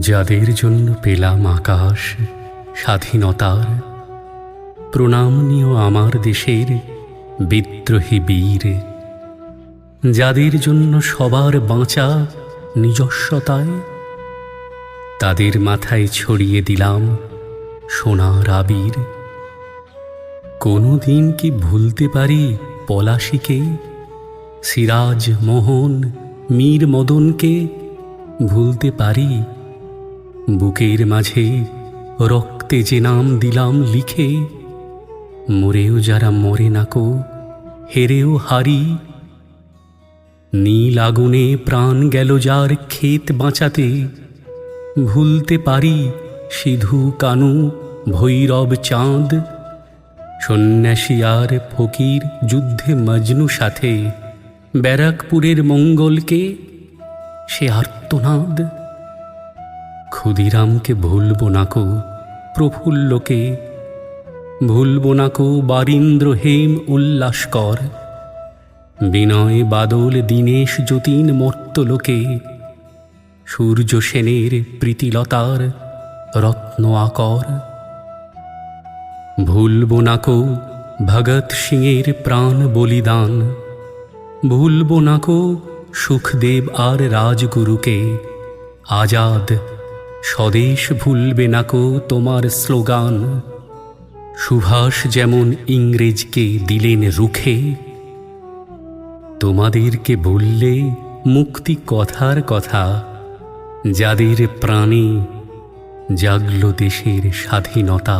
যাদের জন্য পেলাম আকাশ, স্বাধীনতার প্রণাম আমার দেশের বিদ্রোহী বীর। যাদের জন্য সবার বাঁচা নিজস্বতায়, তাদের মাথায় ছড়িয়ে দিলাম সোনার আবির। কোনো দিন কি ভুলতে পারি পলাশিকে? সিরাজ মোহন, মীর মদনকে ভুলতে পারি বুকের মাঝে রক্তে যে নাম দিলাম লিখে, মরেও যারা মরে নাকো হেরেও হারি। নীল আগুনে প্রাণ গেল যার ক্ষেত বাঁচাতে, ভুলতে পারি সিধু কানু, ভৈরব চাঁদ। সন্ন্যাসী আর ফকির যুদ্ধে মজনু সাথে, ব্যারাকপুরের মঙ্গলকে সে আর্তনাদ। ক্ষুদিরামকে ভুলব নাকো প্রফুল্লকে ভুলব নাকো বারীন্দ্র হেম উল্লাসকর বিনয় বাদল দীনেশ যতীন মর্তলোকে সূর্য সেনের প্রীতিলতার রত্ন আকর। ভুলব নাকো ভগৎ সিংয়ের প্রাণ বলিদান। ভুলব নাকো সুখদেব আর রাজগুরুকে। আজাদ স্বদেশ ভুলবে নাকো তোমার স্লোগান। সুভাষ যেমন ইংরেজকে দিলেন রুখে, তোমাদেরকে বললে মুক্তি কথার কথা, যাদের প্রাণে জাগল দেশের স্বাধীনতা।